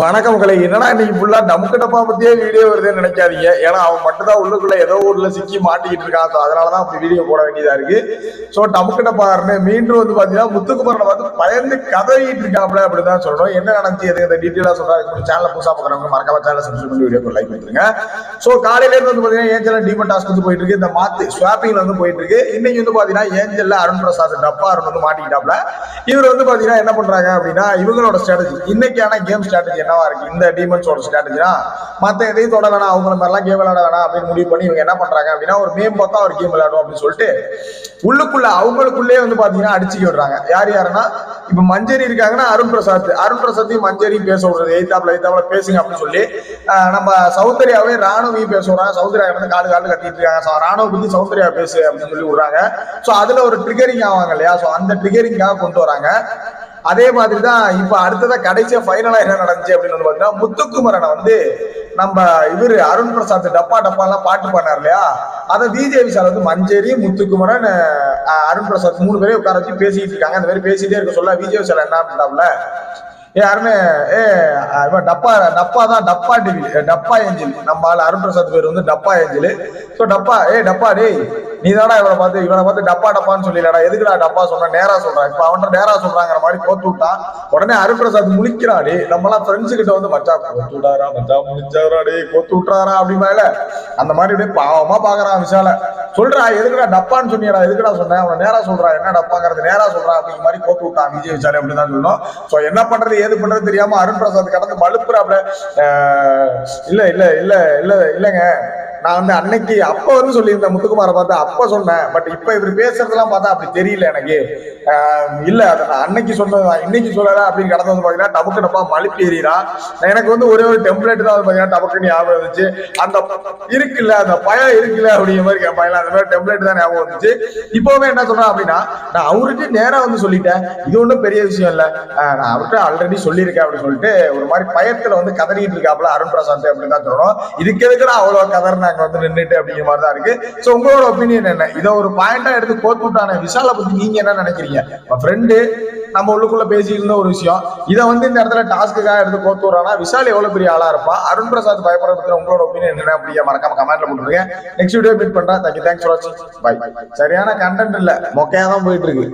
வணக்கம் கலை என்னடா இன்னைக்கு ஃபுல்லா டமுக்கு டப்பா பத்தியே வீடியோ வருதுன்னு நினைக்காதீங்க. ஏன்னா அவன் மட்டும்தான் உள்ளுக்குள்ள ஏதோ ஊர்ல சிக்கி மாட்டிக்கிட்டு இருக்கான். ஸோ அதனாலதான் அப்படி வீடியோ போட வேண்டியதா இருக்கு. ஸோ டமுக்கு டப்பாருன்னு மீண்டும் வந்து பாத்தீங்கன்னா முத்துக்குமரனை பார்த்து பயந்து கதவிட்டு இருக்காப்ல அப்படிதான் சொல்லணும். என்ன நடந்துச்சு? எது இந்த டீட்டெயிலா சொல்றாங்க சேனல் புதுசா பாக்குறவங்க மறக்காம சேனல் சப்ஸ்கிரைப் பண்ணி வீடியோ லைக் பண்ணிருங்க ஸோ காலையில இருந்து வந்து பாத்தீங்கன்னா ஏஞ்சல் டீமன் டாஸ்க் வந்து போயிட்டு இருக்கு. இந்த மாத்து ஸ்வாப்பிங்ல வந்து போயிட்டு இருக்கு. இன்னைக்கு வந்து பாத்தீங்கன்னா ஏஞ்சல்ல அருண் பிரசாத் டப்பா அருண் வந்து மாட்டிக்கிட்டாப்ல இவர் வந்து பாத்தீங்கன்னா என்ன பண்றாங்க அப்படின்னா இவங்களோட ஸ்ட்ராட்டஜி இன்னைக்கான கேம் ஸ்ட்ராட்டஜி என்னவா இருக்கு? இந்த டீமன்ஸோட ஸ்ட்ராட்டஜினா மத்த எதையும் தொட வேணாம் அவங்கள மாதிரிலாம் கேம் விளையாட வேணாம் அப்படின்னு முடிவு பண்ணி இவங்க என்ன பண்றாங்க அப்படின்னா ஒரு மேம் பார்த்தா ஒரு கேம் விளையாடும் அப்படின்னு சொல்லிட்டு உள்ளுக்குள்ள அவங்களுக்குள்ளே வந்து பாத்தீங்கன்னா அடிச்சுக்க விடுறாங்க. யார் யாருன்னா இப்ப மஞ்சரி இருக்காங்கன்னா அருண் பிரசாத். அருண் பிரசாத்தையும் மஞ்சரியும் பேச விடுறது எய்தாப்ல எய்தாப்ல பேசுங்க அப்படின்னு சொல்லி நம்ம சௌந்தர்யாவே ராணுவையும் பேச விடுறாங்க. சௌந்தர்யா வந்து காலு காலு கட்டிட்டு இருக்காங்க. ராணுவ பத்தி சௌந்தர்யா பேசு அப்படின்னு சொல்லி விடுறாங்க. சோ அதுல ஒரு ட்ரிகரிங் ஆவாங்க இல்லையா? சோ அந்த ட்ரிகரிங்காக கொண்டு வராங்க. அதே மாதிரி தான் இப்ப அடுத்ததா கடைசியா ஃபைனலா என்ன நடந்துச்சு அப்படின்னு வந்து பாத்தீங்கன்னா முத்துக்குமரனை வந்து நம்ம இவரு அருண் பிரசாத் டப்பா டப்பா எல்லாம் பாட்டு பண்ணார் இல்லையா? அதை விஜய் விஷால் வந்து மஞ்சரி முத்துக்குமரன் அருண் பிரசாத் மூணு பேரையும் உட்கார வச்சு பேசிட்டு இருக்காங்க. அந்த மாதிரி பேசிட்டே இருக்க சொல்ல விஜய் விஷால் என்ன பண்ணாப்ல யாருமே ஏ டப்பா டப்பா தான் டப்பா டிவி டப்பா ஏஞ்சல். நம்ம ஆள் அருண் பிரசாத் பேர் வந்து டப்பா ஏஞ்சல். ஸோ டப்பா ஏ டப்பா டேய் நீ தானடா இவனை பார்த்து இவனை பார்த்து டப்பா டப்பான்னு சொல்லிடா எதுக்குடா டப்பா சொன்ன நேரா சொல்றான். இப்ப அவன் நேரா சொல்றாங்கிற மாதிரி கோத்து விட்டான். உடனே அருண் பிரசாத் முழிக்கிறாடி நம்ம எல்லாம் ஃப்ரெண்ட்ஸ் கிட்ட வந்து மச்சா கோத்து விட்டாரா மச்சா முழிச்சாரா டே கோத்து விட்டாரா அப்படிமால அந்த மாதிரி அப்படியே பாவமா பாக்குறான் விஷால. சொல்றா எதுக்குடா டப்பான்னு சொன்னியடா எதுக்குடா சொன்னேன் அவன் நேரா சொல்றா என்ன டப்பாங்கிறது? நேரா சொல்றா அப்படிங்கிற மாதிரி போட்டு விட்டான் விஜய் அப்படின்னு அப்படிதான் சொல்லணும். சோ என்ன பண்றது ஏது பண்றது தெரியாம அருண் பிரசாத் கடந்து மழுப்புறாப்ல. இல்ல இல்ல இல்ல இல்ல இல்லங்க. நான் வந்து அன்னைக்கு அப்ப வந்து சொல்லியிருந்தேன் முத்துக்குமாரை பார்த்து அப்ப சொன்னேன். பட் இப்ப இவர் பேசுறதெல்லாம் பார்த்தா அப்படி தெரியல எனக்கு. இல்ல அதை நான் அன்னைக்கு சொன்னது இன்னைக்கு சொல்லல அப்படின்னு கடந்து வந்து பாத்தீங்கன்னா டபக்கு டப்பா மலிப்பு ஏறிறான் எனக்கு வந்து ஒரே ஒரு டெம்ப்ளேட் தான் வந்து பாத்தீங்கன்னா டபக்குன்னு ஞாபகம் இருந்துச்சு அந்த இருக்குல்ல அந்த பயம் இருக்குல்ல அப்படிங்கிற மாதிரி கேட்பாங்க அந்த மாதிரி டெம்ப்ளேட் தான் ஞாபகம் வந்துச்சு. இப்பவுமே என்ன சொல்றேன் அப்படின்னா நான் அவருக்கு நேரா வந்து சொல்லிட்டேன். இது ஒன்றும் பெரிய விஷயம் இல்ல. நான் அவர்கிட்ட ஆல்ரெடி சொல்லியிருக்கேன் அப்படின்னு சொல்லிட்டு ஒரு மாதிரி பயத்துல வந்து கதறிட்டு இருக்காப்புல அருண் பிரசாந்த் அப்படின்னு தான் சொல்றோம் இதுக்கு எதுக்கு நான் அவ்வளவு கதறின? நாங்க வந்து நின்றுட்டு அப்படிங்கிற மாதிரி தான் இருக்கு. சோ உங்களோட ஒப்பீனியன் என்ன? இதை ஒரு பாயிண்டா எடுத்து கோத்து விட்டான விஷாலை பத்தி நீங்க என்ன நினைக்கிறீங்க? ஃப்ரெண்டு நம்ம உள்ளுக்குள்ள பேசி இருந்த ஒரு விஷயம். இதை வந்து இந்த இடத்துல டாஸ்க்குக்காக எடுத்து கோத்து விடுறானா? விஷால் எவ்வளவு பெரிய ஆளா இருப்பான் அருண் பிரசாத் பயப்படுறதுக்கு பத்தி உங்களோட ஒப்பீனியன் என்ன அப்படியே மறக்காம கமெண்ட்ல போட்டுருங்க. நெக்ஸ்ட் வீடியோ மீட் பண்றேன். தேங்க்யூ தேங்க்ஸ் ஃபார் வாட்சிங் பை சரியான கண்டென்ட் இல்ல. மொக்கையா தான் போயிட்டு இருக்கு.